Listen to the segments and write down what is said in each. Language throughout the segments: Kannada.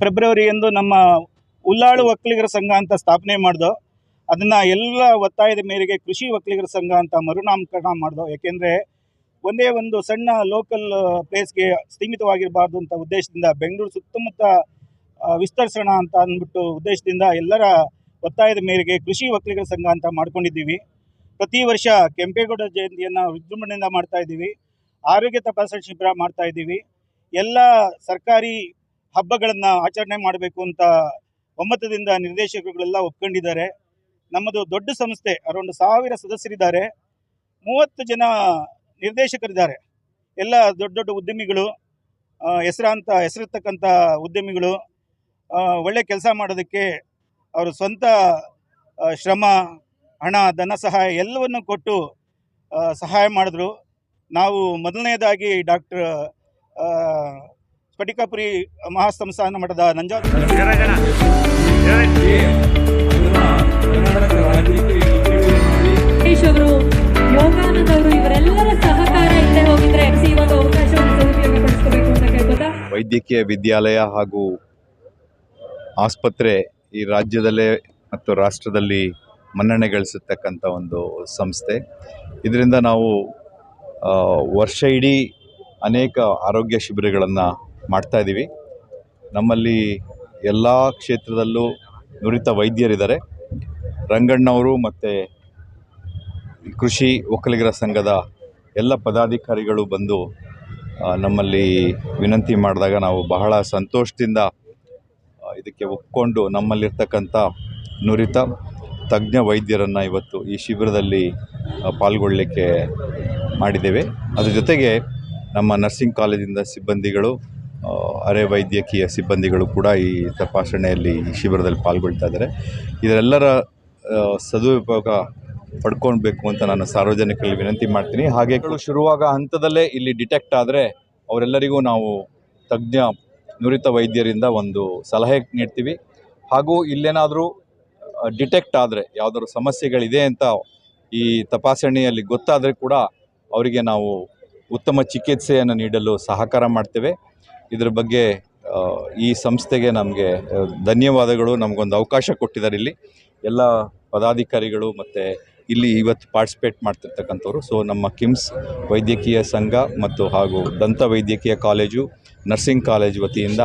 ಫೆಬ್ರವರಿ ಎಂದು ನಮ್ಮ ಉಲ್ಲಾಳು ಒಕ್ಕಲಿಗರ ಸಂಘ ಅಂತ ಸ್ಥಾಪನೆ ಮಾಡ್ದು, ಅದನ್ನು ಎಲ್ಲ ಒತ್ತಾಯದ ಮೇರೆಗೆ ಕೃಷಿ ಒಕ್ಕಲಿಗರ ಸಂಘ ಅಂತ ಮರುನಾಮಕರಣ ಮಾಡ್ದು. ಯಾಕೆಂದರೆ ಒಂದೇ ಒಂದು ಸಣ್ಣ ಲೋಕಲ್ ಪ್ಲೇಸ್ಗೆ ಸೀಮಿತವಾಗಿರಬಾರ್ದು ಅಂತ ಉದ್ದೇಶದಿಂದ ಬೆಂಗಳೂರು ಸುತ್ತಮುತ್ತ ವಿಸ್ತರಿಸೋಣ ಅಂತ ಅಂದ್ಬಿಟ್ಟು ಉದ್ದೇಶದಿಂದ ಎಲ್ಲರ ಒತ್ತಾಯದ ಮೇರೆಗೆ ಕೃಷಿ ಒಕ್ಕಲಿಗರ ಸಂಘ ಅಂತ ಮಾಡ್ಕೊಂಡಿದ್ದೀವಿ. ಪ್ರತಿ ವರ್ಷ ಕೆಂಪೇಗೌಡ ಜಯಂತಿಯನ್ನು ವಿಜೃಂಭಣೆಯಿಂದ ಮಾಡ್ತಾ ಇದ್ದೀವಿ. ಆರೋಗ್ಯ ತಪಾಸಣೆ ಶಿಬಿರ ಮಾಡ್ತಾ ಇದ್ದೀವಿ. ಎಲ್ಲ ಸರ್ಕಾರಿ ಹಬ್ಬಗಳನ್ನು ಆಚರಣೆ ಮಾಡಬೇಕು ಅಂತ ಒಮ್ಮತದಿಂದ ನಿರ್ದೇಶಕರುಗಳೆಲ್ಲ ಒಪ್ಕೊಂಡಿದ್ದಾರೆ. ನಮ್ಮದು ದೊಡ್ಡ ಸಂಸ್ಥೆ, ಅರೌಂಡ್ ಸಾವಿರ ಸದಸ್ಯರಿದ್ದಾರೆ. ಮೂವತ್ತು ಜನ ನಿರ್ದೇಶಕರಿದ್ದಾರೆ. ಎಲ್ಲ ದೊಡ್ಡ ದೊಡ್ಡ ಉದ್ಯಮಿಗಳು ಹೆಸರಾಂತ ಹೆಸರಿರ್ತಕ್ಕಂಥ ಉದ್ಯಮಿಗಳು ಒಳ್ಳೆ ಕೆಲಸ ಮಾಡೋದಕ್ಕೆ ಅವರು ಸ್ವಂತ ಶ್ರಮ, ಹಣ, ಧನ ಸಹಾಯ ಎಲ್ಲವನ್ನು ಕೊಟ್ಟು ಸಹಾಯ ಮಾಡಿದ್ರು. ನಾವು ಮೊದಲನೇದಾಗಿ ಡಾಕ್ಟರ್ ಸ್ಫಟಿಕಾಪುರಿ ಮಹಾಸಂಸ್ಥಾನ ಮಠದ ನಂಜಾ ಸುರೇಶ್ ಅವರು ಯೋಗಾನಂದ್ ಅವರು ಇವರೆಲ್ಲರ ಸಹಕಾರ ಇಲ್ಲದೆ ಹೋಗಿದ್ರೆ ಎಫ್ ಒಂದು ಅವಕಾಶವನ್ನು ಸದುಪಯೋಗಪಡಿಸ್ಕೋಬೇಕು ಅಂತ ಕೇಳ್ಬೋದಾ ವೈದ್ಯಕೀಯ ವಿದ್ಯಾಲಯ ಹಾಗೂ ಆಸ್ಪತ್ರೆ ಈ ರಾಜ್ಯದಲ್ಲೇ ಮತ್ತು ರಾಷ್ಟ್ರದಲ್ಲಿ ಮನ್ನಣೆ ಗಳಿಸತಕ್ಕಂಥ ಒಂದು ಸಂಸ್ಥೆ. ಇದರಿಂದ ನಾವು ವರ್ಷ ಇಡೀ ಅನೇಕ ಆರೋಗ್ಯ ಶಿಬಿರಗಳನ್ನು ಮಾಡ್ತಾ ಇದ್ದೀವಿ. ನಮ್ಮಲ್ಲಿ ಎಲ್ಲ ಕ್ಷೇತ್ರದಲ್ಲೂ ನುರಿತ ವೈದ್ಯರಿದ್ದಾರೆ. ರಂಗಣ್ಣವರು ಮತ್ತು ಕೃಷಿ ಒಕ್ಕಲಿಗರ ಸಂಘದ ಎಲ್ಲ ಪದಾಧಿಕಾರಿಗಳು ಬಂದು ನಮ್ಮಲ್ಲಿ ವಿನಂತಿ ಮಾಡಿದಾಗ ನಾವು ಬಹಳ ಸಂತೋಷದಿಂದ ಇದಕ್ಕೆ ಒಪ್ಕೊಂಡು ನಮ್ಮಲ್ಲಿರ್ತಕ್ಕಂಥ ನುರಿತ ತಜ್ಞ ವೈದ್ಯರನ್ನು ಇವತ್ತು ಈ ಶಿಬಿರದಲ್ಲಿ ಪಾಲ್ಗೊಳ್ಳಲಿಕ್ಕೆ ಮಾಡಿದ್ದೇವೆ. ಅದ್ರ ಜೊತೆಗೆ ನಮ್ಮ ನರ್ಸಿಂಗ್ ಕಾಲೇಜಿಂದ ಸಿಬ್ಬಂದಿಗಳು ಅರೆ ವೈದ್ಯಕೀಯ ಸಿಬ್ಬಂದಿಗಳು ಕೂಡ ಈ ತಪಾಸಣೆಯಲ್ಲಿ ಈ ಶಿಬಿರದಲ್ಲಿ ಪಾಲ್ಗೊಳ್ತಾ ಇದ್ದಾರೆ. ಇದರೆಲ್ಲರ ಸದುಪಯೋಗ ಪಡ್ಕೊಳ್ಬೇಕು ಅಂತ ನಾನು ಸಾರ್ವಜನಿಕರಲ್ಲಿ ವಿನಂತಿ ಮಾಡ್ತೀನಿ. ಹಾಗೆ ಶುರುವಾಗ ಹಂತದಲ್ಲೇ ಇಲ್ಲಿ ಡಿಟೆಕ್ಟ್ ಆದರೆ ಅವರೆಲ್ಲರಿಗೂ ನಾವು ತಜ್ಞ, ನುರಿತ ವೈದ್ಯರಿಂದ ಒಂದು ಸಲಹೆ ನೀಡ್ತೀವಿ. ಹಾಗೂ ಇಲ್ಲೇನಾದರೂ ಡಿಟೆಕ್ಟ್ ಆದರೆ ಯಾವುದಾದ್ರು ಸಮಸ್ಯೆಗಳಿದೆ ಅಂತ ಈ ತಪಾಸಣೆಯಲ್ಲಿ ಗೊತ್ತಾದರೆ ಕೂಡ ಅವರಿಗೆ ನಾವು ಉತ್ತಮ ಚಿಕಿತ್ಸೆಯನ್ನು ನೀಡಲು ಸಹಕಾರ ಮಾಡ್ತೇವೆ. ಇದರ ಬಗ್ಗೆ ಈ ಸಂಸ್ಥೆಗೆ ನಮಗೆ ಧನ್ಯವಾದಗಳು. ನಮಗೊಂದು ಅವಕಾಶ ಕೊಟ್ಟಿದ್ದಾರೆ ಇಲ್ಲಿ. ಎಲ್ಲ ಪದಾಧಿಕಾರಿಗಳು ಮತ್ತು ಇಲ್ಲಿ ಇವತ್ತು ಪಾರ್ಟಿಸಿಪೇಟ್ ಮಾಡ್ತಿರ್ತಕ್ಕಂಥವ್ರು. ಸೊ ನಮ್ಮ ಕಿಮ್ಸ್ ವೈದ್ಯಕೀಯ ಸಂಘ ಮತ್ತು ಹಾಗೂ ದಂತ ವೈದ್ಯಕೀಯ ಕಾಲೇಜು ನರ್ಸಿಂಗ್ ಕಾಲೇಜ್ ವತಿಯಿಂದ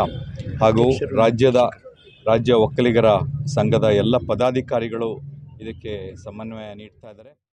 ಹಾಗೂ ರಾಜ್ಯದ, ರಾಜ್ಯ ಒಕ್ಕಲಿಗರ ಸಂಘದ ಎಲ್ಲ ಪದಾಧಿಕಾರಿಗಳು ಇದಕ್ಕೆ ಸಮನ್ವಯ ನೀಡ್ತಾ ಇದ್ದಾರೆ.